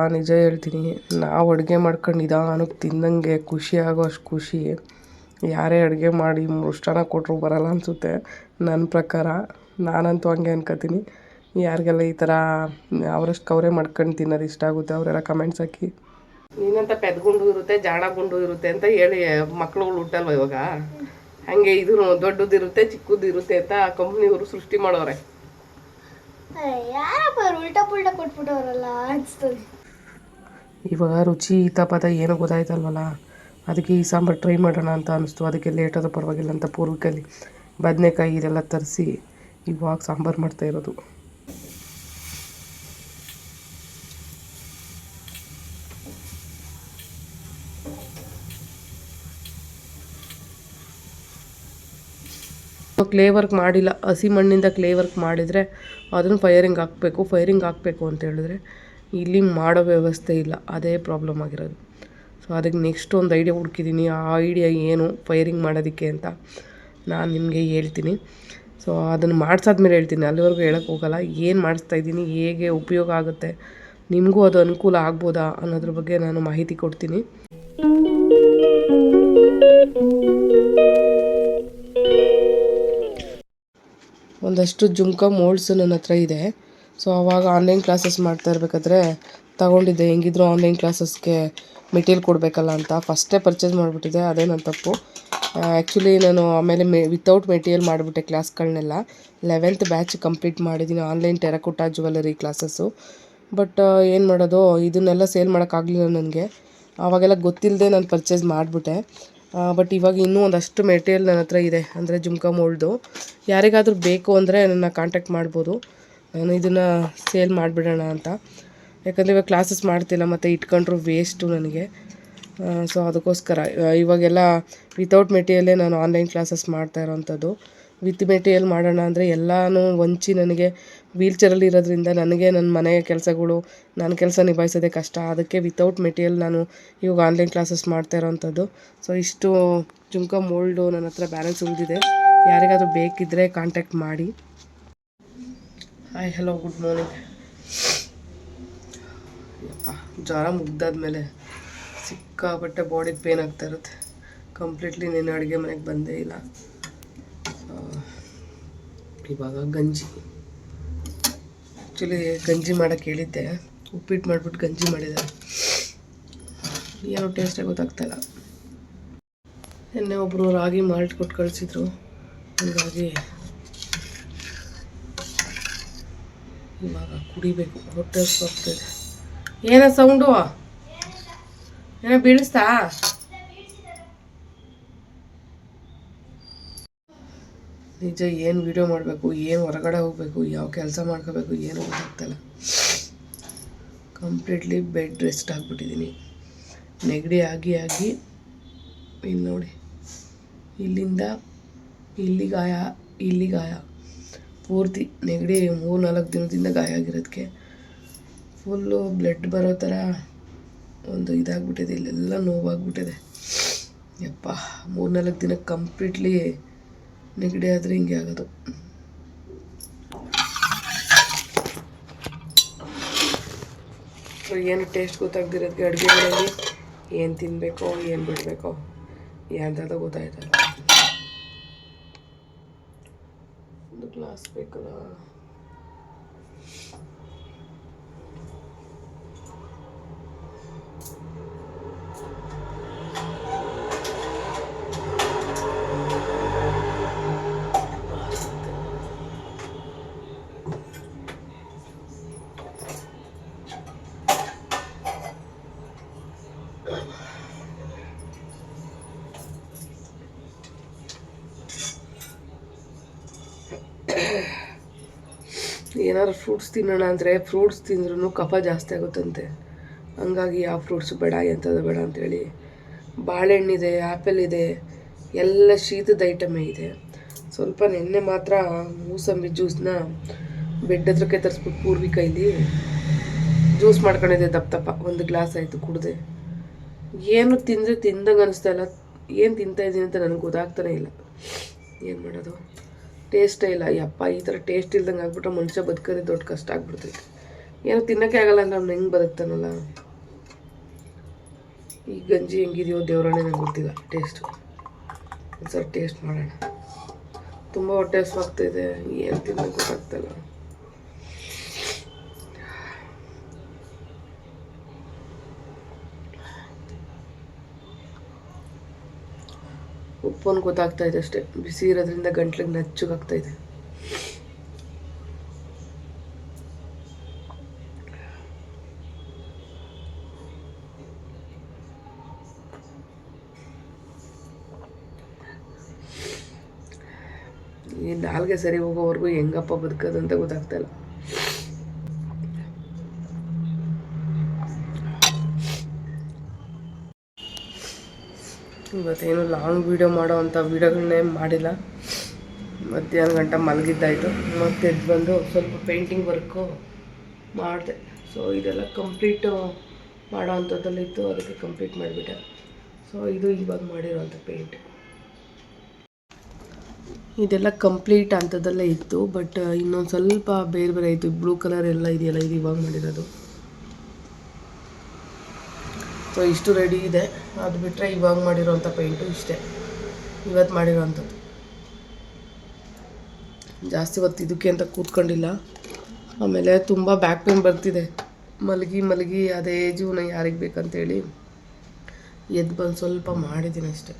ಆ ನಿಜ ಹೇಳ್ತೀನಿ ನಾವು ಅಡುಗೆ ಮಾಡ್ಕೊಂಡು ನಿಧಾನಕ್ಕೆ ತಿಂದಂಗೆ ಖುಷಿ ಆಗೋ ಅಷ್ಟು ಖುಷಿ. ಯಾರೇ ಅಡುಗೆ ಮಾಡಿ ಮುಷ್ಟಾನ ಕೊಟ್ಟರು ಬರಲ್ಲ ಅನಿಸುತ್ತೆ. ನನ್ನ ಪ್ರಕಾರ ನಾನಂತೂ ಹಂಗೆ ಅನ್ಕೋತೀನಿ. ಯಾರಿಗೆಲ್ಲ ಈ ಥರ ಅವರಷ್ಟು ಅವರೇ ಮಾಡ್ಕೊಂಡು ತಿನ್ನೋದು ಇಷ್ಟ ಆಗುತ್ತೆ ಅವರೆಲ್ಲ ಕಮೆಂಟ್ಸ್ ಹಾಕಿ. ನೀನಂತ ಪೆದ್ಗುಂಡು ಇರುತ್ತೆ ಜಾಣ ಗುಂಡು ಇರುತ್ತೆ ಅಂತ ಹೇಳಿ ಮಕ್ಳುಗಳು ಹುಟ್ಟಲ್ವ ಇವಾಗ? ಹಂಗೆ ಇದು ದೊಡ್ಡದಿರುತ್ತೆ ಚಿಕ್ಕದಿರುತ್ತೆ ಅಂತ ಕಂಪ್ನಿಯವರು ಸೃಷ್ಟಿ ಮಾಡೋರೆ. ಯಾರಪ್ಪ ಉಲ್ಟಾ ಪುಲ್ಟಾ ಕೊಟ್ಬಿಟ್ಟವ್ರಲ್ಲ ಅನ್ಸ್ತದೆ. ಇವಾಗ ರುಚಿ ಹಿತಪದ ಏನೋ ಗೊತ್ತಾಯ್ತಲ್ವಲ್ಲ? ಅದಕ್ಕೆ ಈ ಸಾಂಬಾರು ಟ್ರೈ ಮಾಡೋಣ ಅಂತ ಅನಿಸ್ತು. ಅದಕ್ಕೆ ಲೇಟ್ ಆದರೂ ಪರವಾಗಿಲ್ಲ ಅಂತ ಪೂರ್ವಿಕಲ್ಲಿ ಬದನೆಕಾಯಿ ಇದೆಲ್ಲ ತರಿಸಿ ಇವಾಗ ಸಾಂಬಾರು ಮಾಡ್ತಾ ಇರೋದು. ಕ್ಲೇ ವರ್ಕ್ ಮಾಡಿಲ್ಲ. ಹಸಿ ಮಣ್ಣಿಂದ ಕ್ಲೇ ವರ್ಕ್ ಮಾಡಿದರೆ ಅದನ್ನು ಫೈರಿಂಗ್ ಹಾಕಬೇಕು ಫೈರಿಂಗ್ ಹಾಕಬೇಕು ಅಂತ ಹೇಳಿದ್ರೆ ಇಲ್ಲಿ ಮಾಡೋ ವ್ಯವಸ್ಥೆ ಇಲ್ಲ. ಅದೇ ಪ್ರಾಬ್ಲಮ್ ಆಗಿರೋದು. ಸೊ ಅದಕ್ಕೆ ನೆಕ್ಸ್ಟ್ ಒಂದು ಐಡಿಯಾ ಹುಡುಕಿದ್ದೀನಿ ಆ ಐಡಿಯಾ ಏನು ಫೈರಿಂಗ್ ಮಾಡೋದಕ್ಕೆ ಅಂತ ನಾನು ನಿಮಗೆ ಹೇಳ್ತೀನಿ. ಸೊ ಅದನ್ನು ಮಾಡಿಸಾದ್ಮೇಲೆ ಹೇಳ್ತೀನಿ. ಅಲ್ಲಿವರೆಗೂ ಹೇಳೋಕ್ಕೆ ಹೋಗಲ್ಲ. ಏನು ಮಾಡಿಸ್ತಾ ಇದ್ದೀನಿ? ಹೇಗೆ ಉಪಯೋಗ ಆಗುತ್ತೆ? ನಿಮಗೂ ಅದು ಅನುಕೂಲ ಆಗ್ಬೋದಾ ಅನ್ನೋದ್ರ ಬಗ್ಗೆ ನಾನು ಮಾಹಿತಿ ಕೊಡ್ತೀನಿ. ಒಂದಷ್ಟು ಜುಮ್ಕ ಮೋಲ್ಡ್ಸ್ ನನ್ನ ಹತ್ರ ಇದೆ. ಸೊ ಆವಾಗ ಆನ್ಲೈನ್ ಕ್ಲಾಸಸ್ ಮಾಡ್ತಾ ಇರಬೇಕಾದ್ರೆ ತಗೊಂಡಿದ್ದೆ. ಹೆಂಗಿದ್ರು ಆನ್ಲೈನ್ ಕ್ಲಾಸಸ್ಗೆ ಮೆಟೀರಿಯಲ್ ಕೊಡಬೇಕಲ್ಲ ಅಂತ. ಫಸ್ಟೇ ಪರ್ಚೇಸ್ ಮಾಡಿಬಿಟ್ಟಿದ್ದೆ. ಅದೇ ನನ್ನ ತಪ್ಪು. ಆ್ಯಕ್ಚುಲಿ ನಾನು ಆಮೇಲೆ ಮೆ ವಿತೌಟ್ ಮೆಟೀರಿಯಲ್ ಮಾಡಿಬಿಟ್ಟೆ ಕ್ಲಾಸ್ಗಳನ್ನೆಲ್ಲ ಲೆವೆಂತ್ ಬ್ಯಾಚ್ ಕಂಪ್ಲೀಟ್ ಮಾಡಿದ್ದೀನಿ online terracotta jewellery classes but ಏನು ಮಾಡೋದು? ಇದನ್ನೆಲ್ಲ ಸೇಲ್ ಮಾಡೋಕ್ಕಾಗಲಿಲ್ಲ ನನಗೆ. ಆವಾಗೆಲ್ಲ ಗೊತ್ತಿಲ್ಲದೆ ನಾನು ಪರ್ಚೇಸ್ ಮಾಡಿಬಿಟ್ಟೆ. ಬಟ್ ಇವಾಗ ಇನ್ನೂ ಒಂದಷ್ಟು ಮೆಟೀರಿಯಲ್ ನನ್ನ ಹತ್ರ ಇದೆ. ಅಂದರೆ ಜುಮ್ಕಾ ಮೋಲ್ಡು ಯಾರಿಗಾದರೂ ಬೇಕು ಅಂದರೆ ನನ್ನ ಕಾಂಟ್ಯಾಕ್ಟ್ ಮಾಡ್ಬೋದು. ಇದನ್ನು ಸೇಲ್ ಮಾಡಿಬಿಡೋಣ ಅಂತ. ಯಾಕಂದರೆ ಇವಾಗ ಕ್ಲಾಸಸ್ ಮಾಡ್ತಿಲ್ಲ, ಮತ್ತು ಇಟ್ಕೊಂಡ್ರು ವೇಸ್ಟು ನನಗೆ. ಸೊ ಅದಕ್ಕೋಸ್ಕರ ಇವಾಗೆಲ್ಲ ವಿತೌಟ್ ಮೆಟೀರಿಯಲ್ಲೇ ನಾನು ಆನ್ಲೈನ್ ಕ್ಲಾಸಸ್ ಮಾಡ್ತಾ ಇರೋವಂಥದ್ದು ವಿತ್ ಮೆಟೀರಿಯಲ್ ಮಾಡೋಣ ಅಂದರೆ ಎಲ್ಲನೂ ವಂಚಿ ನನಗೆ ವೀಲ್ ಚೇರಲ್ಲಿ ಇರೋದ್ರಿಂದ ನನಗೆ ನನ್ನ ಮನೆಯ ಕೆಲಸಗಳು ನನ್ನ ಕೆಲಸ ನಿಭಾಯಿಸೋದೇ ಕಷ್ಟ. ಅದಕ್ಕೆ ವಿತೌಟ್ ಮೆಟೀರಿಯಲ್ ನಾನು ಇವಾಗ ಆನ್ಲೈನ್ ಕ್ಲಾಸಸ್ ಮಾಡ್ತಾ ಇರೋವಂಥದ್ದು ಸೊ ಇಷ್ಟು ಜುಮ್ಕ ಮೋಲ್ಡು ನನ್ನ ಹತ್ರ ಬ್ಯಾಲೆನ್ಸ್ ಉಳಿದಿದೆ. ಯಾರಿಗಾದರೂ ಬೇಕಿದ್ದರೆ ಕಾಂಟ್ಯಾಕ್ಟ್ ಮಾಡಿ. ಹಾಯ್ ಹಲೋ ಗುಡ್ ಮಾರ್ನಿಂಗ್ ಜ್ವರ ಮುಗ್ದಾದ್ಮೇಲೆ ಸಿಕ್ಕಾಪಟ್ಟೆ ಬಾಡಿ ಪೇನ್ ಆಗ್ತಾ ಇರುತ್ತೆ. ಕಂಪ್ಲೀಟ್ಲಿ ನೀನು ಅಡುಗೆ ಮನೆಗೆ ಬಂದೇ ಇಲ್ಲ. ಇವಾಗ ಗಂಜಿ. ಆ್ಯಕ್ಚುಲಿ ಗಂಜಿ ಮಾಡೋಕ್ಕೆ ಹೇಳಿದ್ದೆ. ಉಪ್ಪಿಟ್ಟು ಮಾಡಿಬಿಟ್ಟು ಗಂಜಿ ಮಾಡಿದೆ. ಏನೋ ಟೇಸ್ಟೇ ಗೊತ್ತಾಗ್ತಾಯಿಲ್ಲ ನಿನ್ನೆ ಒಬ್ಬರು ರಾಗಿ ಮಾಲ್ಟ್ ಕೊಟ್ಟು ಕಳಿಸಿದ್ರು. ಹೀಗಾಗಿ ಇವಾಗ ಕುಡಿಬೇಕು, ಹೊಟ್ಟೆ ಹಸ್ವಾಗ್ತಿದೆ ಏನ ಸೌಂಡು ಏನೋ ಬೀಳಿಸ್ತಾ? ನಿಜ, ಏನು ವಿಡಿಯೋ ಮಾಡಬೇಕು, ಏನು ಹೊರಗಡೆ ಹೋಗಬೇಕು, ಯಾವ ಕೆಲಸ ಮಾಡ್ಕೋಬೇಕು, ಏನು ಗೊತ್ತಾಗ್ತಾಯಿಲ್ಲ ಕಂಪ್ಲೀಟ್ಲಿ ಬೆಡ್ ರೆಸ್ಟ್ ಆಗಿಬಿಟ್ಟಿದ್ದೀನಿ ನೆಗಡಿ ಆಗಿ ಆಗಿ ಇಲ್ಲಿ ನೋಡಿ, ಇಲ್ಲಿಂದ ಇಲ್ಲಿ ಗಾಯ ಇಲ್ಲಿ ಗಾಯ ಪೂರ್ತಿ ನೆಗಡಿ ಮೂರು ನಾಲ್ಕು ದಿನದಿಂದ ಗಾಯ ಆಗಿರೋದಕ್ಕೆ ಫುಲ್ಲು ಬ್ಲಡ್ ಬರೋ ಥರ ಒಂದು ಇದಾಗ್ಬಿಟ್ಟಿದೆ, ಇಲ್ಲೆಲ್ಲ ನೋವಾಗ್ಬಿಟ್ಟಿದೆ. ಯಪ್ಪ, ಮೂರು ನಾಲ್ಕು ದಿನ ಕಂಪ್ಲೀಟ್ಲಿ ನೆಗಡಿ ಆದರೆ ಹಿಂಗೆ ಆಗೋದು. ಏನು ಟೇಸ್ಟ್ ಗೊತ್ತಾಗ್ದಿರೋದಕ್ಕೆ ಅಡುಗೆಗಳಲ್ಲಿ ಏನು ತಿನ್ನಬೇಕೋ ಏನು ಬಿಡಬೇಕೋ ಎಂಥದ ಗೊತ್ತಾಯ್ತಲ್ಲ. ಒಂದು ಗ್ಲಾಸ್ ಬೇಕಲ್ಲ ಏನಾದ್ರು ಫ್ರೂಟ್ಸ್ ತಿನ್ನೋಣ ಅಂದರೆ ಫ್ರೂಟ್ಸ್ ತಿಂದ್ರೂ ಕಫ ಜಾಸ್ತಿ ಆಗುತ್ತಂತೆ. ಹಂಗಾಗಿ ಯಾವ ಫ್ರೂಟ್ಸ್ ಬೇಡ, ಎಂಥದ್ದು ಬೇಡ ಅಂತೇಳಿ. ಬಾಳೆಹಣ್ಣಿದೆ ಆ್ಯಪಲ್ ಇದೆ ಎಲ್ಲ ಶೀತದ ಐಟಮೇ ಇದೆ. ಸ್ವಲ್ಪ ನಿನ್ನೆ ಮಾತ್ರ ಮೂಸಂಬಿ ಜ್ಯೂಸ್ನ ಬೆಡ್ ಹತ್ರಕ್ಕೆ ತರಿಸ್ಬಿಟ್ಟು ಪೂರ್ವಿ ಕೈಲಿ ಜ್ಯೂಸ್ ಮಾಡ್ಕೊಂಡಿದ್ದೆ ದಪ್ಪ ದಪ್ಪ, ಒಂದು ಗ್ಲಾಸ್ ಆಯಿತು ಕುಡಿದೆ. ಏನು ತಿಂದರೆ ತಿಂದಂಗೆ ಅನಿಸ್ತಾ ಇಲ್ಲ. ಏನು ತಿಂತಾ ಇದ್ದೀನಿ ಅಂತ ನನಗೆ ಗೊತ್ತಾಗ್ತಾನೆ ಇಲ್ಲ. ಏನು ಮಾಡೋದು? ಟೇಸ್ಟೇ ಇಲ್ಲ. ಯಪ್ಪ ಈ ಥರ ಟೇಸ್ಟ್ ಇಲ್ದಂಗೆ ಆಗ್ಬಿಟ್ರೆ ಮನುಷ್ಯ ಬದುಕೋದೇ ದೊಡ್ಡ ಕಷ್ಟ ಆಗ್ಬಿಡ್ತೈತೆ. ಏನು ತಿನ್ನಕ್ಕೆ ಆಗಲ್ಲ ಅಂದ್ರೆ ಅವ್ನು ಹೆಂಗೆ ಬದುಕ್ತಾನಲ್ಲ? ಈ ಗಂಜಿ ಹೆಂಗಿದೆಯೋ ದೇವರನ್ನ ನಂಗೆ ಗೊತ್ತಿಲ್ಲ. ಟೇಸ್ಟು ಸರ್ ಟೇಸ್ಟ್ ಮಾಡೋಣ. ತುಂಬ ಹೊಟ್ಟೆ ಹಸುವಾಗ್ತಾಯಿದೆ ಏನು ತಿನ್ನೋಕೆ ಗೊತ್ತಾಗ್ತಾಯಿಲ್ಲ ಉಪ್ಪೊಂದು ಗೊತ್ತಾಗ್ತಾ ಇದೆ ಅಷ್ಟೇ. ಬಿಸಿ ಇರೋದ್ರಿಂದ ಗಂಟ್ಲಿಗೆ ನಚ್ಚಗಾಗ್ತಾ ಇದೆ. ಈ ನಾಲ್ಗೆ ಸರಿ ಹೋಗೋವರೆಗೂ ಹೆಂಗಪ್ಪ ಬದುಕೋದು ಅಂತ ಗೊತ್ತಾಗ್ತಾ ಇಲ್ಲ. ಇವತ್ತೇನು ಲಾಂಗ್ ವೀಡಿಯೋ ಮಾಡೋ ಅಂಥ ವೀಡಿಯೋಗಳನ್ನೇ ಮಾಡಿಲ್ಲ. ಮಧ್ಯಾಹ್ನ ಗಂಟ ಮಲಗಿದ್ದಾಯಿತು. ಮತ್ತೆ ಎದ್ದು ಬಂದು ಸ್ವಲ್ಪ ಪೇಂಟಿಂಗ್ ವರ್ಕು ಮಾಡಿದೆ. ಸೊ, ಇದೆಲ್ಲ ಕಂಪ್ಲೀಟು ಮಾಡೋ ಅಂಥದ್ದಲ್ಲಿತ್ತು ಅದಕ್ಕೆ ಕಂಪ್ಲೀಟ್ ಮಾಡಿಬಿಟ್ಟೆ. ಸೊ, ಇದು ಇವಾಗ ಮಾಡಿರೋವಂಥ ಪೇಂಟ್ ಇದೆಲ್ಲ ಕಂಪ್ಲೀಟ್ ಅಂಥದ್ದಲ್ಲೇ ಇತ್ತು. ಬಟ್ ಇನ್ನೊಂದು ಸ್ವಲ್ಪ ಬೇರೆ ಬೇರೆ ಇತ್ತು. ಬ್ಲೂ ಕಲರ್ ಎಲ್ಲ ಇದೆಯಲ್ಲ, ಇದು ಇವಾಗ ಮಾಡಿರೋದು. ಸೊ ಇಷ್ಟು ರೆಡಿ ಇದೆ. ಅದು ಬಿಟ್ಟರೆ ಇವಾಗ ಮಾಡಿರೋವಂಥ ಪೇಂಟು ಇಷ್ಟೇ. ಇವತ್ತು ಮಾಡಿರೋವಂಥದ್ದು ಜಾಸ್ತಿ ಹೊತ್ತು ಇದಕ್ಕೆ ಅಂತ ಕೂತ್ಕೊಂಡಿಲ್ಲ. ಆಮೇಲೆ ತುಂಬ ಬ್ಯಾಕ್ ಪೇನ್ ಬರ್ತಿದೆ. ಮಲಗಿ ಮಲಗಿ ಅದೇ ಜೀವನ ಯಾರಿಗೆ ಬೇಕಂತೇಳಿ ಎದ್ದು ಬಂದು ಸ್ವಲ್ಪ ಮಾಡಿದ್ದೀನಿ ಅಷ್ಟೇ.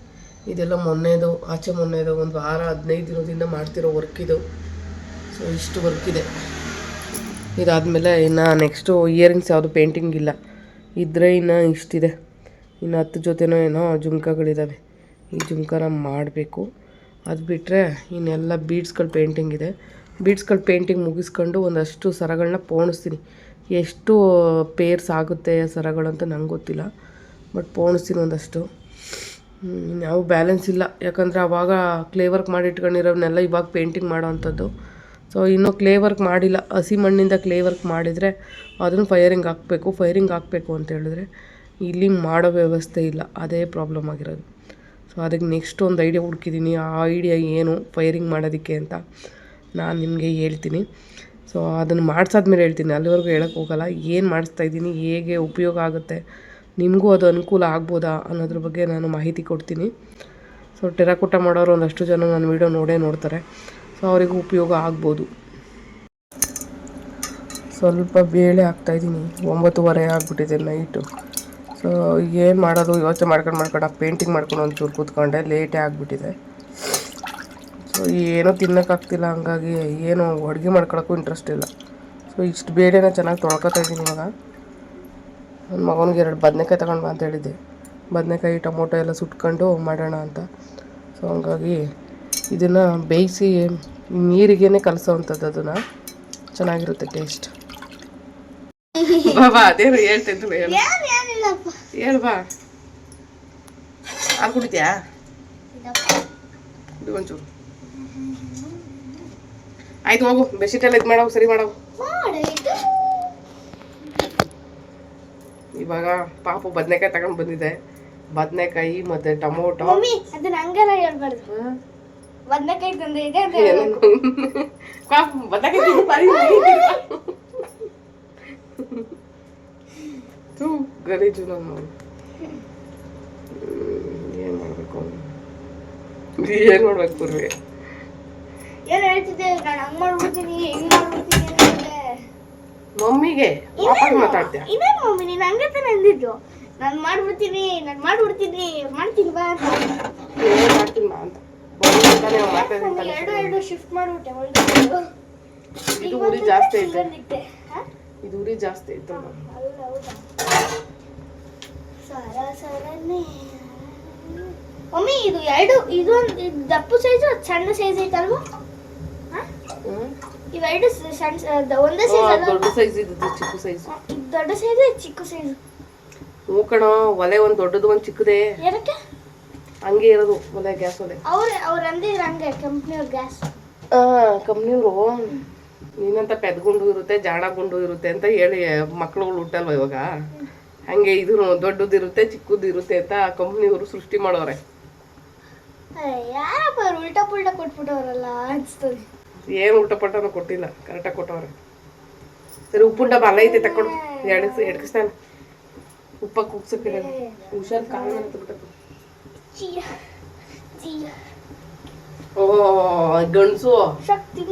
ಇದೆಲ್ಲ ಮೊನ್ನೆದು, ಆಚೆ ಮೊನ್ನೆದು ಒಂದು ವಾರ, ಹದಿನೈದು ದಿನದಿಂದ ಮಾಡ್ತಿರೋ ವರ್ಕ್ ಇದು. ಸೊ ಇಷ್ಟು ವರ್ಕ್ ಇದೆ. ಇದಾದಮೇಲೆ ಇನ್ನು ನೆಕ್ಸ್ಟು ಇಯರಿಂಗ್ಸ್ ಯಾವುದು ಪೇಂಟಿಂಗ್ ಇಲ್ಲ. ಇದ್ದರೆ ಇನ್ನು ಇಷ್ಟಿದೆ. ಇನ್ನು ಹತ್ತು ಜೊತೆನೋ ಏನೋ ಜುಮ್ಕಗಳಿದ್ದಾವೆ ಈ ಜುಮ್ಕನ ಮಾಡಬೇಕು. ಅದು ಬಿಟ್ಟರೆ ಇನ್ನೆಲ್ಲ ಬೀಡ್ಸ್ಗಳು ಪೇಂಟಿಂಗ್ ಇದೆ. ಬೀಡ್ಸ್ಗಳು ಪೇಂಟಿಂಗ್ ಮುಗಿಸ್ಕೊಂಡು ಒಂದಷ್ಟು ಸರಗಳನ್ನ ಪೋಣಿಸ್ತೀನಿ. ಎಷ್ಟು ಪೇರ್ಸ್ ಆಗುತ್ತೆ ಸರಗಳು ಅಂತ ನಂಗೆ ಗೊತ್ತಿಲ್ಲ. ಬಟ್ ಪೋಣಿಸ್ತೀನಿ ಒಂದಷ್ಟು. ಯಾವ ಬ್ಯಾಲೆನ್ಸ್ ಇಲ್ಲ. ಯಾಕಂದರೆ ಆವಾಗ ಕ್ಲೇ ವರ್ಕ್ ಮಾಡಿ ಇಟ್ಕೊಂಡಿರೋವನ್ನೆಲ್ಲ ಇವಾಗ ಪೇಂಟಿಂಗ್ ಮಾಡೋ ಅಂಥದ್ದು. ಸೊ ಇನ್ನೂ ಕ್ಲೇ ವರ್ಕ್ ಮಾಡಿಲ್ಲ. ಹಸಿ ಮಣ್ಣಿಂದ ಕ್ಲೇ ವರ್ಕ್ ಮಾಡಿದರೆ ಅದನ್ನು ಫೈರಿಂಗ್ ಹಾಕಬೇಕು ಫೈರಿಂಗ್ ಹಾಕಬೇಕು ಅಂತ ಹೇಳಿದ್ರೆ ಇಲ್ಲಿ ಮಾಡೋ ವ್ಯವಸ್ಥೆ ಇಲ್ಲ. ಅದೇ ಪ್ರಾಬ್ಲಮ್ ಆಗಿರೋದು. ಸೊ ಅದಕ್ಕೆ ನೆಕ್ಸ್ಟ್ ಒಂದು ಐಡಿಯಾ ಹುಡುಕಿದ್ದೀನಿ. ಆ ಐಡಿಯಾ ಏನು ಫೈರಿಂಗ್ ಮಾಡೋದಕ್ಕೆ ಅಂತ ನಾನು ನಿಮಗೆ ಹೇಳ್ತೀನಿ. ಸೊ ಅದನ್ನು ಮಾಡಿಸಾದ್ಮೇಲೆ ಹೇಳ್ತೀನಿ. ಅಲ್ಲಿವರೆಗೂ ಹೇಳೋಕ್ಕೆ ಹೋಗಲ್ಲ. ಏನು ಮಾಡಿಸ್ತಾ ಇದ್ದೀನಿ, ಹೇಗೆ ಉಪಯೋಗ ಆಗುತ್ತೆ, ನಿಮಗೂ ಅದು ಅನುಕೂಲ ಆಗ್ಬೋದಾ ಅನ್ನೋದ್ರ ಬಗ್ಗೆ ನಾನು ಮಾಹಿತಿ ಕೊಡ್ತೀನಿ. ಸೊ ಟೆರಾಕೋಟ ಮಾಡೋರು ಒಂದಷ್ಟು ಜನ ನನ್ನ ವೀಡಿಯೋ ನೋಡೇ ನೋಡ್ತಾರೆ. ಸೊ ಅವರಿಗೂ ಉಪಯೋಗ ಆಗ್ಬೋದು. ಸ್ವಲ್ಪ ಬೇಳೆ ಹಾಕ್ತಾಯಿದ್ದೀನಿ ಒಂಬತ್ತುವರೆ ಆಗಿಬಿಟ್ಟಿದೆ ನೈಟು ಸೊ ಏನು ಮಾಡೋದು? ಯೋಚನೆ ಮಾಡ್ಕೊಂಡು ಮಾಡ್ಕೊಂಡು ಪೇಂಟಿಂಗ್ ಮಾಡ್ಕೊಂಡು ಒಂಚೂರು ಕೂತ್ಕೊಂಡೆ. ಲೇಟೇ ಆಗಿಬಿಟ್ಟಿದೆ. ಸೊ ಏನೂ ತಿನ್ನೋಕ್ಕಾಗ್ತಿಲ್ಲ ಹಂಗಾಗಿ ಏನು ಅಡುಗೆ ಮಾಡ್ಕೊಳಕ್ಕೂ ಇಂಟ್ರೆಸ್ಟ್ ಇಲ್ಲ. ಸೊ ಇಷ್ಟು ಬೇಳೆನ ಚೆನ್ನಾಗಿ ತೊಳ್ಕೊತಾ ಇದ್ದೀನಿ ಇವಾಗ. ನನ್ನ ಮಗನಿಗೆ ಎರಡು ಬದನೆಕಾಯಿ ತಗೊಂಡು ಬಾ ಅಂತ ಹೇಳಿದ್ದೆ. ಬದನೆಕಾಯಿ ಟೊಮೊಟೊ ಎಲ್ಲ ಸುಟ್ಕೊಂಡು ಮಾಡೋಣ ಅಂತ. ಸೊ ಹಂಗಾಗಿ ಇದನ್ನು ಬೇಯಿಸಿ ನೀರಿಗೇನೆ ಕಲಸೋವಂಥದ್ದು ಅದನ್ನು. ಚೆನ್ನಾಗಿರುತ್ತೆ ಟೇಸ್ಟ್ ಬಾಬಾ ಅದೇ ಹೇಳ್ತಿದ್ರು ಹೇಳ್ಬಾ ಹಾಲು ಕುಡಿದ್ಯಾ? ಇದು ಒಂಚೂರು. ಆಯ್ತು ಹೋಗು. ಬೆಡ್ಶೀಟ್ ಎಲ್ಲ ಇದು ಮಾಡೋ ಸರಿ ಮಾಡೋ. ಮಾಡು ಇದು. ಇವಾಗ ಪಾಪು ಬದನೆಕಾಯಿ ತಗೊಂಡ್ ಬಂದಿದೆ. ಬದನೆಕಾಯಿ ಮತ್ತೆ ಟೊಮೊಟೊ. ಬದನೆಕಾಯಿ ತಂದೆ ಇದೆ ಅಂತ ಹೇಳ್ಬೇಕು. ಪಾಪು ಬದನೆಕಾಯಿ ತಿಂದು ಬಾರಿ ತೂ ಗಲೀಜು ನಮ್ಮ ಏನು ಮಾಡಬೇಕು ಏನು ಮಾಡ್ಬೇಕು ಪೂರ್ವಿ? ಏನ್ ಹೇಳ್ತಿದ್ದೆ ನಾನು ಹಂಗ್ ಮಾಡ್ಬಿಡ್ತೀನಿ ಹಿಂಗ್ ಮಾಡ್ಬಿಡ್ತೀನಿ ಅಂತಿದ್ದೆ. ಮಮ್ಮಿಗೆ ಮಾತಾಡ್ತೀಯ? ಮಮ್ಮಿ ನೀನು ಹಂಗೆ ತಾನೆ ಅಂದಿದ್ದು. ನಾನ್ ಮಾಡ್ಬಿಡ್ತೀನಿ ನಾನು ಮಾಡ್ಬಿಡ್ತೀನಿ ಮಾಡ್ತೀನಿ ಬಾ ಅಂತ. ಮಾಡ್ತೀನಿ ನಾ ಅಂತ. ಎರಡು. ಎರಡು ಶಿಫ್ಟ್ ಮಾಡ್ಬಿಟ್ಟೆ ಒಂದು ಇದು ಉರಿ ಜಾಸ್ತಿ ಐತೆ? ಇದು ಉರಿ ಜಾಸ್ತಿ ಐತೆ ಸಾರ ಹೌದಾ ಸರ ಮಮ್ಮಿ ಇದು ಎರಡು ಇದು ದಪ್ಪು ಸೈಜು ಸಣ್ಣ ಸೈಜ್ ಐತಲ್ವಾ ಇವೆರಡು ಸಣ್ಣ ಒಂದೇ ಸೈಜ್ ದೊಡ್ಡ ಸೈಜ್ ಇದು ಚಿಕ್ಕ ಸೈಜ್ ದೊಡ್ಡ ಸೈಜ್ ಚಿಕ್ಕ ಸೈಜ್ ಹ್ಞೂ ಕಣೋ ಒಲೆ ಒಂದು ದೊಡ್ಡದು ಒಂದು ಚಿಕ್ಕದೇ. ಏನಕ್ಕೆ ಹಂಗೆ ಇರೋದು ಒಲೆ ಗ್ಯಾಸ್ ಒಲೆ ಅವ್ರು ಅವ್ರು ಅಂದಿದ್ರು ಹಂಗೆ ಕಂಪ್ನಿಯವ್ರ ಗ್ಯಾಸ್. ಕಂಪ್ನಿಯವರು ನೀನಂತ ಪೆದ್ಗುಂಡು ಇರುತ್ತೆ ಜಾಣ ಗುಂಡು ಇರುತ್ತೆ ಅಂತ ಹೇಳಿ ಮಕ್ಳುಗಳು ಹುಟ್ಟಲ್ವ ಇವಾಗ? ಹಂಗೆ ಇದು ದೊಡ್ಡದು ಇರುತ್ತೆ ಚಿಕ್ಕದು ಇರುತ್ತೆ ಅಂತ ಕಂಪ್ನಿಯವರು ಸೃಷ್ಟಿ ಮಾಡೋರೆ. ಯಾರಪ್ಪ ಅವ್ರು ಉಲ್ಟಾ ಪುಲ್ಟಾ ಕೊಟ್ಬಿಟ್ಟವ್ರಲ್ಲ ಅನ್ಸ್ತದೆ. ಏನು ಊಟ ಪಟ್ಟನು ಕೊಟ್ಟಿಲ್ಲ ಕರೆಕ್ಟಾಗಿ ಕೊಟ್ಟವ್ರೆ. ಸರಿ ಉಪ್ಪುಂಡ ಬಲ್ಲ ಐತೆ ತಕೊಂಡು ಎಡಕ್ಸ್ ಎಡಕಿಸ್ತಾನೆ ಉಪ್ಪ ಕುಗ್ಸಕ್ಕೆ ಹುಷಾರ್ ಕಾಲ ಜಿಯ ಓ ಗಂಡಸು. ಶಕ್ತಿ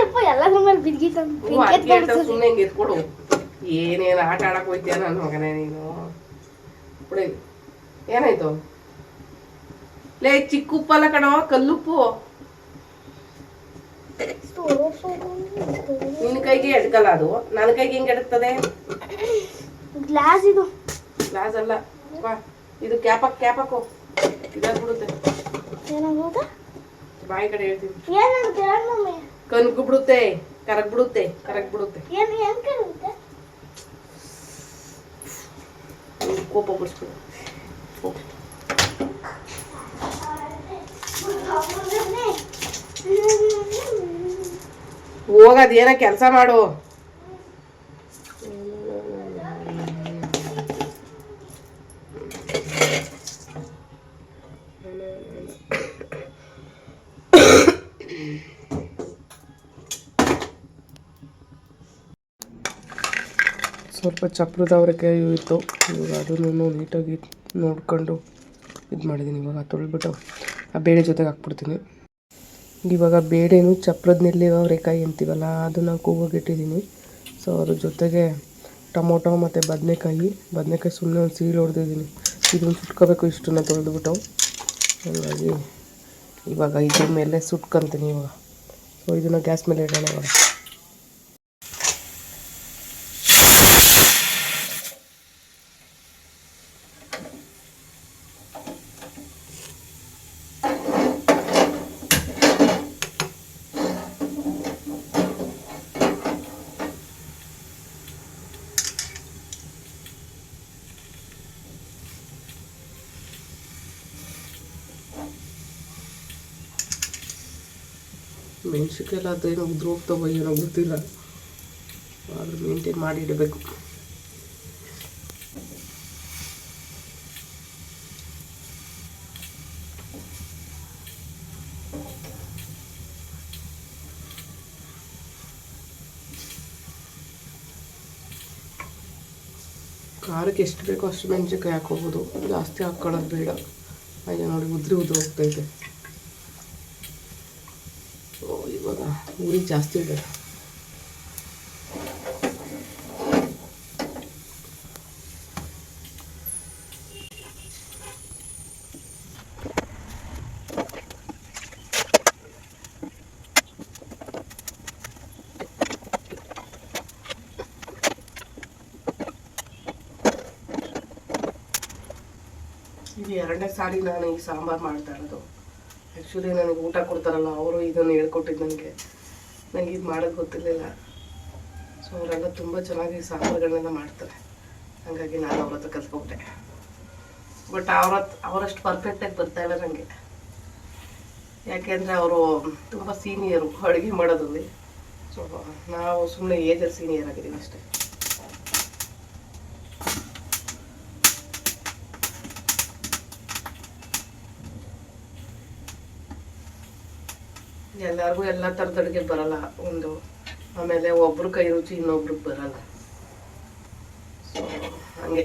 ಯಪ್ಪ ಎಲ್ಲದ್ರ ಮೇಲೆ ಬಿದ್ದಿತ್ತು ಸುಮ್ಮನೆ ಹಿಂಗೆ ಎತ್ಕೊಡು. ಏನೇನು ಆಟ ಆಡಕ್ ಹೋಯ್ತೀಯ ನನ್ನ ಮಗನೇ ನೀನು? ಬಿಡಿ ಏನಾಯ್ತು? ಲೇ ಚಿಕ್ಕ ಉಪ್ಪಲ್ಲ ಕಣೋ ಕಲ್ಲುಪ್ಪು. ನಿನ್ನ ಕೈಗೆ ಎಡ್ಕಲ್ಲ ಅದು? ನನ್ನ ಕೈಗೆ ಹೆಂಗೆ ಎಡಕ್ತದೆ? ಗ್ಲಾಸ್ ಇದು. ಗ್ಲಾಸ್ ಅಲ್ಲ. ಇದು ಕ್ಯಾಪಕ್ ಕ್ಯಾಪಕ್ಕು ಇದಾಗ್ಬಿಡುತ್ತೆ. ಏನಾಗೋದು? ಬಾಯಿ ಕಡೆ ಹೇಳ್ತೀನಿ. ಏನಂತ ಹೇಳ ಮಮ್ಮಿ? ಕನ್ಕು ಬಿಡುತ್ತೆ ಕರಗ್ ಬಿಡುತ್ತೆ ಕರಗ್ ಬಿಡುತ್ತೆ ಏನು ಕೋಪ ಬಿಡಿಸ್ಬಿಡು. ಹೋಗು. ಹೋಗದ್ ಏನ ಕೆಲಸ ಮಾಡು. ಸ್ವಲ್ಪ ಚಪ್ರದ ಅವರೆಕಾಯಿ ಇತ್ತು. ಇವಾಗ ಅದನ್ನು ನೀಟಾಗಿ ನೋಡ್ಕೊಂಡು ಇದು ಮಾಡಿದ್ದೀನಿ. ಇವಾಗ ತೊಳೆದ್ಬಿಟ್ಟು ಆ ಬೇಳೆ ಜೊತೆಗೆ ಹಾಕ್ಬಿಡ್ತೀನಿ. ಇವಾಗ ಬೇಳೆನು ಚಪ್ರದ್ನಲ್ಲಿ ಅವರೆಕಾಯಿ ಅಂತೀವಲ್ಲ, ಅದನ್ನು ಕೂಗೋಗಿಟ್ಟಿದ್ದೀನಿ ಸೊ ಅದ್ರ ಜೊತೆಗೆ ಟೊಮೊಟೊ ಮತ್ತು ಬದನೆಕಾಯಿ ಬದನೆಕಾಯಿ ಸುಮ್ಮನೆ ಒಂದು ಸೀಳು ಹೊಡೆದಿದ್ದೀನಿ. ಇದನ್ನು ಸುಟ್ಕೋಬೇಕು ಇಷ್ಟನ್ನ ತೊಳೆದ್ಬಿಟ್ಟು. ಹಾಗಾಗಿ ಇವಾಗ ಇದ್ರ ಮೇಲೆ ಸುಟ್ಕೊಂತೀನಿ ಇವಾಗ. ಸೊ ಇದನ್ನು ಗ್ಯಾಸ್ ಮೇಲೆ ಇಡೋಣ ಇವಾಗ. ಮೆಣಸಿನ್ಕಾಯಿ ಅದೇನೋ ಉದ್ರು ಹೋಗ್ತಾವ ಏನೋ ಗೊತ್ತಿಲ್ಲ. ಆದರೂ ಮೇಂಟೈನ್ ಮಾಡಿ ಇಡಬೇಕು. ಖಾರಕ್ಕೆ ಎಷ್ಟು ಬೇಕೋ ಅಷ್ಟು ಮೆಣಸಿನ್ಕಾಯಿ ಹಾಕೋಬೋದು ಜಾಸ್ತಿ ಹಾಕ್ಕೊಳ್ಳೋದು ಬೇಡ. ಹಾಗೆ ನೋಡಿ ಉದ್ರಿ ಉದ್ರಿ ಹೋಗ್ತೈತೆ ಓ ಇವಾಗ ಜಾಸ್ತಿ ಇದೆ. ಇದು ಎರಡನೇ ಸಾರಿ ನಾನು ಈ ಸಾಂಬಾರು ಮಾಡ್ತಾ ಇರೋದು. ಆ್ಯಕ್ಚುಲಿ ನನಗೆ ಊಟ ಕೊಡ್ತಾರಲ್ಲ, ಅವರು ಇದನ್ನು ಹೇಳ್ಕೊಟ್ಟಿದ್ದು ನನಗೆ ನನಗೆ ಇದು ಮಾಡೋದು ಗೊತ್ತಿರಲಿಲ್ಲ. ಸೊ ಅವರೆಲ್ಲ ತುಂಬ ಚೆನ್ನಾಗಿ ಸಾಂಬಾರುಗಳನ್ನೆಲ್ಲ ಮಾಡ್ತಾರೆ. ಹಾಗಾಗಿ ನಾನು ಅವ್ರ ಹತ್ರ ಕಲ್ತ್ಕೊಂಡೆ ಬಟ್ ಅವ್ರ ಅವರಷ್ಟು ಪರ್ಫೆಕ್ಟಾಗಿ ಬರ್ತಾ ಇಲ್ಲ ನನಗೆ ಯಾಕೆಂದರೆ ಅವರು ತುಂಬ ಸೀನಿಯರು ಅಡುಗೆ ಮಾಡೋದ್ರಲ್ಲಿ. ಸೊ ನಾವು ಸುಮ್ಮನೆ ಏಜಲ್ಲಿ ಸೀನಿಯರ್ ಆಗಿದ್ದೀವಿ ಅಷ್ಟೇ. ಎಲ್ಲರಿಗೂ ಎಲ್ಲ ಥರದ ಅಡುಗೆ ಬರಲ್ಲ. ಒಂದು ಆಮೇಲೆ ಒಬ್ರು ಕೈ ರುಚಿ ಇನ್ನೊಬ್ರಿಗೆ ಬರಲ್ಲ. ಸೊ ಹಂಗೆ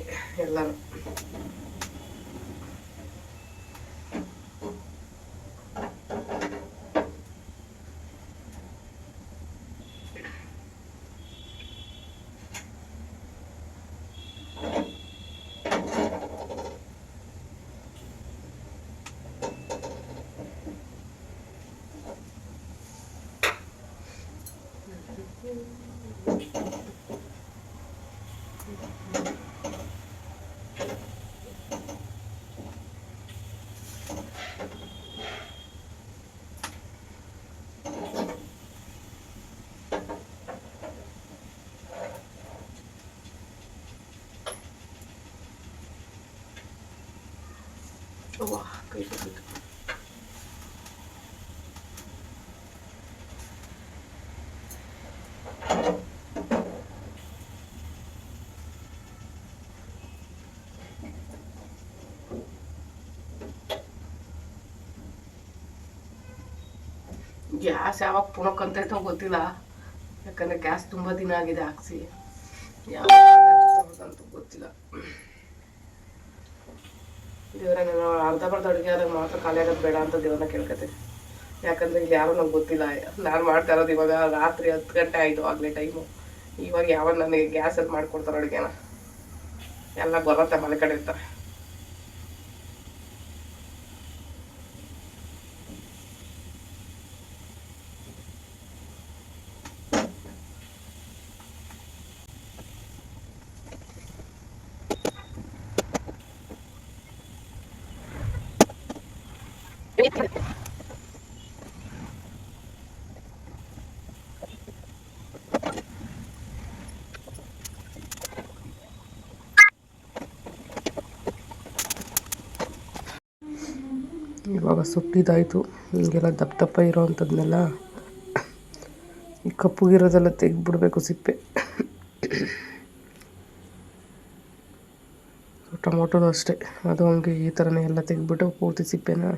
ಎಲ್ಲನೂ ಅವ್ವ, ಕೈ ಕೊಟ್ಟಿದ್ದು. ಗ್ಯಾಸ್ ಯಾವಾಗ ಪುಣಕ್ಕಂತೈತೋ ಗೊತ್ತಿಲ್ಲ ಯಾಕಂದರೆ ಗ್ಯಾಸ್ ತುಂಬ ದಿನ ಆಗಿದೆ ಹಾಕ್ಸಿ ಯಾವ ಅಂತ ಗೊತ್ತಿಲ್ಲ ದೇವರ, ನಾನು ಅರ್ಧ ಬರ್ಧ ಅಡುಗೆ ಆದಾಗ ಮಾತ್ರ ಖಾಲಿ ಆಗೋದು ಬೇಡ ಅಂತ ದೇವ್ರನ್ನ ಕೇಳ್ಕೊತೀನಿ. ಯಾಕಂದ್ರೆ ಇಲ್ಲಿ ಯಾರು ನಂಗೆ ಗೊತ್ತಿಲ್ಲ. ನಾನು ಮಾಡ್ತಾ ಇರೋದು ಇವಾಗ ರಾತ್ರಿ ಹತ್ತು ಗಂಟೆ ಆಯಿತು ಆಗಲೇ ಟೈಮು ಇವಾಗ ಯಾವಾಗ ನನಗೆ ಗ್ಯಾಸಲ್ಲಿ ಮಾಡ್ಕೊಡ್ತಾರೆ ಅಡುಗೆನ? ಎಲ್ಲ ಬರುತ್ತೆ ಮನೆ ಕಡೆ ಇರ್ತಾರೆ. ಇವಾಗ ಸುಟ್ಟಿದ್ದಾಯಿತು ಹೀಗೆಲ್ಲ ದಪ್ಪ ದಪ್ಪ ಇರೋವಂಥದ್ದನ್ನೆಲ್ಲ ಈ ಕಪ್ಪುಗಿರೋದೆಲ್ಲ ತೆಗೆದ್ಬಿಡ್ಬೇಕು ಸಿಪ್ಪೆ. ಟೊಮೊಟೊದು ಅಷ್ಟೇ. ಅದು ಹಂಗೆ ಈ ಥರನೇ ಎಲ್ಲ ತೆಗೆದ್ಬಿಟ್ಟು ಪೂರ್ತಿ ಸಿಪ್ಪೆನ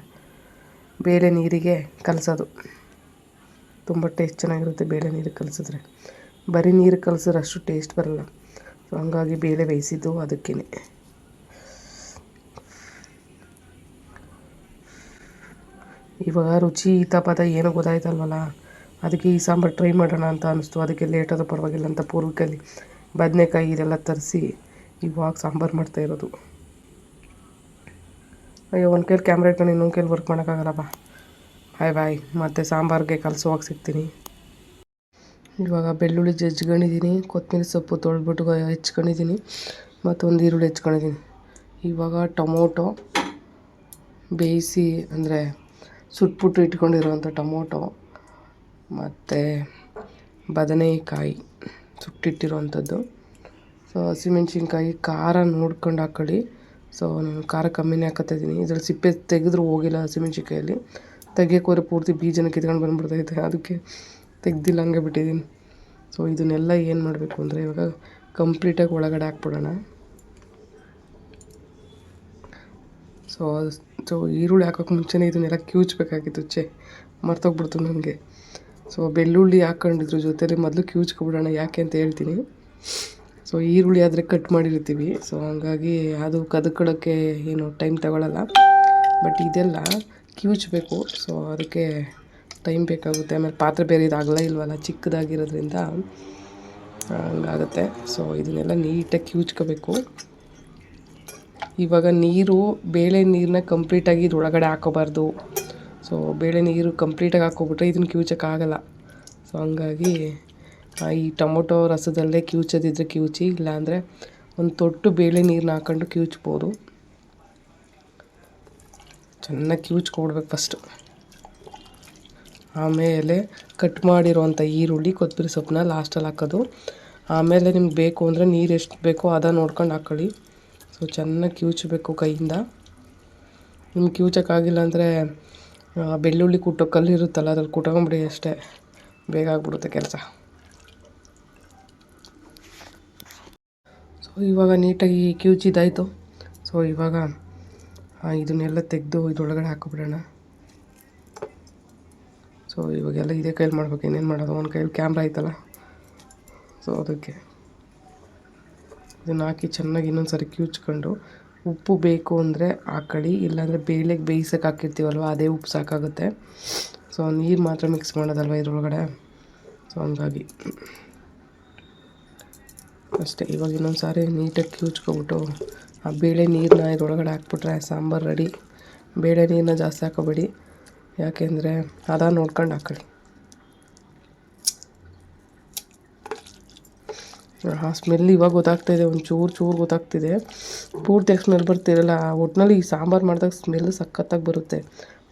ಬೇಳೆ ನೀರಿಗೆ ಕಲಸೋದು. ತುಂಬ ಟೇಸ್ಟ್ ಚೆನ್ನಾಗಿರುತ್ತೆ ಬೇಳೆ ನೀರಿಗೆ ಕಲಸಿದ್ರೆ. ಬರೀ ನೀರು ಕಲಸಿದ್ರೆ ಅಷ್ಟು ಟೇಸ್ಟ್ ಬರಲ್ಲ. ಸೊ ಹಂಗಾಗಿ ಬೇಳೆ ಬೇಯಿಸಿದ್ದು ಅದಕ್ಕೇ ಇವಾಗ ರುಚಿ ಹಿತ ಪದ ಏನೋ ಗೊತ್ತಾಯ್ತಲ್ವಲ್ಲ? ಅದಕ್ಕೆ ಈ ಸಾಂಬಾರು ಟ್ರೈ ಮಾಡೋಣ ಅಂತ ಅನಿಸ್ತು. ಅದಕ್ಕೆ ಲೇಟ್ ಆದರೂ ಪರವಾಗಿಲ್ಲ ಅಂತ ಪೂರ್ವಕಲ್ಲಿ ಬದನೆಕಾಯಿ ಇದೆಲ್ಲ ತರಿಸಿ ಇವಾಗ ಸಾಂಬಾರು ಮಾಡ್ತಾ ಇರೋದು. ಅಯ್ಯೋ, ಒಂದು ಕೈಲಿ ಕ್ಯಾಮ್ರಾ ಇಟ್ಕೊಂಡು ಇನ್ನೊಂದು ಕೈಲಿ ವರ್ಕ್ ಮಾಡೋಕ್ಕಾಗಲ್ಲಪ್ಪ ಹಾಯ್ ಬಾಯ್ ಮತ್ತು ಸಾಂಬಾರಿಗೆ ಕಲಸುವಾಗ ಸಿಗ್ತೀನಿ. ಇವಾಗ ಬೆಳ್ಳುಳ್ಳಿ ಜಜ್ಕೊಂಡಿದ್ದೀನಿ ಕೊತ್ತಂಬರಿ ಸೊಪ್ಪು ತೊಳೆದ್ಬಿಟ್ಟು ಹೆಚ್ಕೊಂಡಿದ್ದೀನಿ. ಮತ್ತೊಂದು ಈರುಳ್ಳಿ ಹೆಚ್ಕೊಂಡಿದ್ದೀನಿ. ಇವಾಗ ಟೊಮೊಟೊ, ಬೇಯಿಸಿ ಅಂದರೆ ಸುಟ್ಬಿಟ್ಟು ಇಟ್ಕೊಂಡಿರುವಂಥ ಟೊಮೊಟೊ, ಮತ್ತು ಬದನೆಕಾಯಿ ಸುಟ್ಟಿಟ್ಟಿರುವಂಥದ್ದು. ಸೊ ಹಸಿಮೆಣ್ಸಿನ್ಕಾಯಿ ಖಾರ ನೋಡ್ಕೊಂಡು ಹಾಕ್ಕೊಳ್ಳಿ ಸೊ ನಾನು ಖಾರ ಕಮ್ಮಿನೇ ಹಾಕತ್ತಿದ್ದೀನಿ ಇದ್ರಲ್ಲಿ ಸಿಪ್ಪೆ ತೆಗೆದ್ರೂ ಹೋಗಿಲ್ಲ ಹಸಿಮೆಣ್ಸಿನ್ಕಾಯಲ್ಲಿ. ತೆಗಿಯೋಕೆ ಹೋದ್ರೆ ಪೂರ್ತಿ ಬೀಜನ ಕಿತ್ಕೊಂಡು ಬಂದ್ಬಿಡ್ತೈತೆ. ಅದಕ್ಕೆ ತೆಗ್ದಿಲ್ಲ ಹಂಗೆ ಬಿಟ್ಟಿದ್ದೀನಿ. ಸೊ ಇದನ್ನೆಲ್ಲ ಏನು ಮಾಡಬೇಕು ಅಂದರೆ ಇವಾಗ ಕಂಪ್ಲೀಟಾಗಿ ಒಳಗಡೆ ಹಾಕ್ಬಿಡೋಣ. ಸೊ ಸೊ ಈರುಳ್ಳಿ ಹಾಕೋಕೆ ಮುಂಚೆನೇ ಇದನ್ನೆಲ್ಲ ಕಿವುಚ್ಬೇಕಾಗಿತ್ತು ಛೇ, ಮರ್ತೋಗ್ಬಿಡ್ತು ನನಗೆ ಸೊ ಬೆಳ್ಳುಳ್ಳಿ ಹಾಕ್ಕೊಂಡಿದ್ರು ಜೊತೆಲಿ ಮೊದಲು ಕಿವುಚ್ಕೊಬಿಡೋಣ ಯಾಕೆ ಅಂತ ಹೇಳ್ತೀನಿ. ಸೊ ಈರುಳ್ಳಿ ಆದರೆ ಕಟ್ ಮಾಡಿರ್ತೀವಿ. ಸೊ ಹಂಗಾಗಿ ಅದು ಕದಕೊಳ್ಳೋಕ್ಕೆ ಏನು ಟೈಮ್ ತಗೊಳ್ಳಲ್ಲ ಬಟ್ ಇದೆಲ್ಲ ಕಿವುಚ್ಬೇಕು ಸೊ ಅದಕ್ಕೆ ಟೈಮ್ ಬೇಕಾಗುತ್ತೆ. ಆಮೇಲೆ ಪಾತ್ರೆ ಬೇರೆ ಇದಾಗಲ್ಲ ಇಲ್ವಲ್ಲ, ಚಿಕ್ಕದಾಗಿರೋದ್ರಿಂದ, ಹಂಗಾಗುತ್ತೆ. ಸೊ ಇದನ್ನೆಲ್ಲ ನೀಟಾಗಿ ಕಿವುಚ್ಕೋಬೇಕು ಇವಾಗ ನೀರು, ಬೇಳೆ ನೀರನ್ನ ಕಂಪ್ಲೀಟಾಗಿ ಇದ್ರೊಳಗಡೆ ಹಾಕೋಬಾರ್ದು. ಸೊ ಬೇಳೆ ನೀರು ಕಂಪ್ಲೀಟಾಗಿ ಹಾಕೋಬಿಟ್ರೆ ಇದನ್ನು ಕಿವುಚೋಕ್ಕಾಗಲ್ಲ ಸೊ ಹಂಗಾಗಿ ಈ ಟೊಮೊಟೊ ರಸದಲ್ಲೇ ಕಿವುಚೋದಿದ್ರೆ ಕಿವುಚಿ ಇಲ್ಲಾಂದರೆ ಒಂದು ತೊಟ್ಟು ಬೇಳೆ ನೀರನ್ನ ಹಾಕ್ಕೊಂಡು ಕಿವುಚ್ಬೋದು ಚೆನ್ನಾಗಿ ಕಿವುಚ್ಕೊಡ್ಬೇಕು ಫಸ್ಟು ಆಮೇಲೆ ಕಟ್ ಮಾಡಿರೋವಂಥ ಈರುಳ್ಳಿ ಕೊತ್ತಂಬರಿ ಸೊಪ್ಪನ್ನ ಲಾಸ್ಟಲ್ಲಿ ಹಾಕೋದು. ಆಮೇಲೆ ನಿಮ್ಗೆ ಬೇಕು ಅಂದರೆ ನೀರು ಎಷ್ಟು ಬೇಕೋ ಅದ ನೋಡ್ಕೊಂಡು ಹಾಕ್ಕೊಳ್ಳಿ ಸೊ ಚೆನ್ನಾಗಿ ಕಿವುಚಬೇಕು ಕೈಯಿಂದ. ನಿಮ್ಗೆ ಕಿವುಚಕ್ಕಾಗಿಲ್ಲ ಅಂದರೆ ಬೆಳ್ಳುಳ್ಳಿ ಕುಟ್ಟೋ ಕಲ್ಲು ಇರುತ್ತಲ್ಲ ಅದ್ರಲ್ಲಿ ಕುಟ್ಕೊಂಬಿಡಿ ಅಷ್ಟೇ. ಬೇಗ ಆಗ್ಬಿಡುತ್ತೆ ಕೆಲಸ. ಸೊ ಇವಾಗ ನೀಟಾಗಿ ಕಿವುಚಿದಾಯಿತು. ಸೊ ಇವಾಗ ಇದನ್ನೆಲ್ಲ ತೆಗೆದು ಇದ್ರೊಳಗಡೆ ಹಾಕಿಬಿಡೋಣ. ಸೊ ಇವಾಗೆಲ್ಲ ಇದೇ ಕೈಲಿ ಮಾಡ್ಬೇಕು. ಇನ್ನೇನು ಮಾಡೋದು? ಒಂದು ಕೈಲಿ ಕ್ಯಾಮ್ರಾ ಐತಲ್ಲ. ಸೊ ಅದಕ್ಕೆ. ಇದನ್ನು ಹಾಕಿ ಚೆನ್ನಾಗಿ ಇನ್ನೊಂದು ಸರಿ ಕಿವುಚ್ಕೊಂಡು ಉಪ್ಪು ಬೇಕು ಅಂದರೆ ಹಾಕೊಳ್ಳಿ ಇಲ್ಲಾಂದರೆ ಬೇಳೆಗೆ ಬೇಯಿಸೋಕೆ ಹಾಕಿರ್ತೀವಲ್ವ, ಅದೇ ಉಪ್ಪು ಸಾಕಾಗುತ್ತೆ. ಸೊ ನೀರು ಮಾತ್ರ ಮಿಕ್ಸ್ ಮಾಡೋದಲ್ವ ಇದ್ರೊಳಗಡೆ? ಸೊ ಹಂಗಾಗಿ. ಅಷ್ಟೇ, ಇವಾಗ ಇನ್ನೊಂದು ಸಾರಿ ನೀಟಾಗಿ ಕಿವುಚ್ಕೊಬಿಟ್ಟು ಆ ಬೇಳೆ ನೀರನ್ನ ಇದ್ರೊಳಗಡೆ ಹಾಕ್ಬಿಟ್ರೆ ಸಾಂಬಾರು ರೆಡಿ. ಬೇಳೆ ನೀರನ್ನ ಜಾಸ್ತಿ ಹಾಕೋಬೇಡಿ. ಯಾಕೆಂದರೆ ಅದ ನೋಡ್ಕೊಂಡು ಹಾಕೊಳ್ಳಿ. ಆ ಸ್ಮೆಲ್ ಇವಾಗ ಗೊತ್ತಾಗ್ತಾಯಿದೆ ಒಂದು ಚೂರು ಚೂರು ಗೊತ್ತಾಗ್ತಿದೆ ಪೂರ್ತಿಯಾಗಿ ಸ್ಮೆಲ್ ಬರ್ತಿರಲ್ಲ ಒಟ್ಟಿನಲ್ಲಿ ಈ ಸಾಂಬಾರು ಮಾಡಿದಾಗ ಸ್ಮೆಲ್ ಸಖತ್ತಾಗಿ ಬರುತ್ತೆ.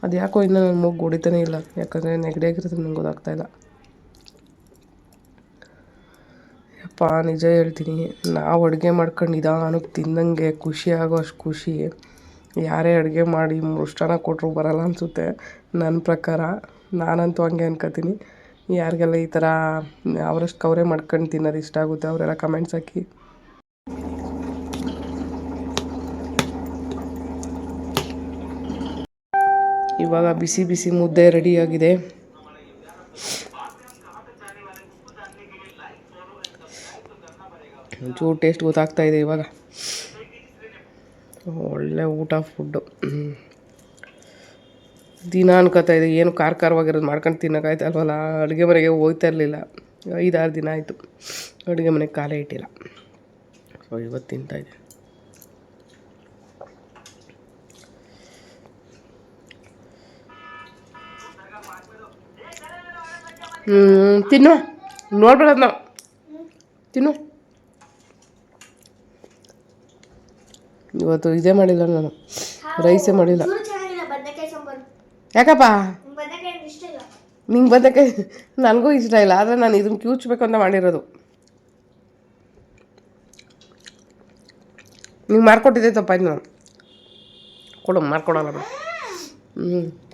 ಅದು ಯಾಕೋ ಇನ್ನೂ ನನ್ನ ಮೂಗು ಹೊಡಿತಾನೆ ಇಲ್ಲ, ಯಾಕಂದರೆ ನೆಗಡಿ ಆಗಿರೋದು ನಂಗೆ ಗೊತ್ತಾಗ್ತಾಯಿಲ್ಲ ಯಪ್ಪ, ನಿಜ ಹೇಳ್ತೀನಿ, ನಾವು ಅಡುಗೆ ಮಾಡ್ಕೊಂಡು ನಿಧಾನಕ್ಕೆ ತಿಂದಂಗೆ ಖುಷಿ ಆಗೋ ಅಷ್ಟು ಖುಷಿ ಯಾರೇ ಅಡುಗೆ ಮಾಡಿ ಮೃಷ್ಟಾನ ಕೊಟ್ಟರು ಬರಲ್ಲ ಅನಿಸುತ್ತೆ. ನನ್ನ ಪ್ರಕಾರ, ನಾನಂತೂ ಹಂಗೆ ಅನ್ಕೋತೀನಿ. ಯಾರಿಗೆಲ್ಲ ಈ ಥರ ಅವರಷ್ಟು ಕವರೇ ಮಾಡ್ಕೊಂಡು ತಿನ್ನೋದು ಇಷ್ಟ ಆಗುತ್ತೆ, ಅವರೆಲ್ಲ ಕಮೆಂಟ್ಸ್ ಹಾಕಿ. ಇವಾಗ ಬಿಸಿ ಬಿಸಿ ಮುದ್ದೆ ರೆಡಿಯಾಗಿದೆ ಒಂಚೂರು ಟೇಸ್ಟ್ ಗೊತ್ತಾಗ್ತಾ ಇದೆ ಇವಾಗ. ಒಳ್ಳೆ ಊಟ ಫುಡ್ಡು ದಿನ ಅನ್ಕೋತಾ ಇದೆ ಏನು ಖಾರ ಖಾರವಾಗಿರೋದು ಮಾಡ್ಕೊಂಡು ತಿನ್ನೋಕ್ಕಾಯ್ತಲ್ವಲ್ಲ ಅಡುಗೆ ಮನೆಗೆ ಹೋಗ್ತಾ ಇರಲಿಲ್ಲ. ಐದಾರು ದಿನ ಆಯಿತು ಅಡುಗೆ ಮನೆಗೆ ಕಾಲೇ ಇಟ್ಟಿಲ್ಲ. ಸೊ ಇವತ್ತು ತಿಂತಾಯಿದ್ದೆ ಇದೆ ತಿನ್ನು. ನೋಡ್ಬೇಡ ನಾವು ತಿನ್ನು. ಇವತ್ತು ಇದೇ ಮಾಡಿಲ್ಲ ನಾನು. ರೈಸೇ ಮಾಡಿಲ್ಲ ಚೂರು ಚೆನ್ನಾಗಿಲ್ಲ ಬದನೆಕಾಯಿ ಸಾಂಬಾರು ಯಾಕಪ್ಪ? ನಿಂಗೆ ಬಂದಕ್ಕೆ ನನಗೂ ಇಷ್ಟ ಇಲ್ಲ ಆದರೆ ನಾನು ಇದನ್ನು ಕ್ಯೂಚ್ಬೇಕು ಅಂತ ಮಾಡಿರೋದು. ನಿಂಗೆ ಮಾಡ್ಕೊಟ್ಟಿದ್ದೆ ತಪ್ಪಾಯ್ತು ನಾನು. ಕೊಡು ಮಾಡ್ಕೊಡಲ್ಲ ಬಿಡು. ಹ್ಞೂ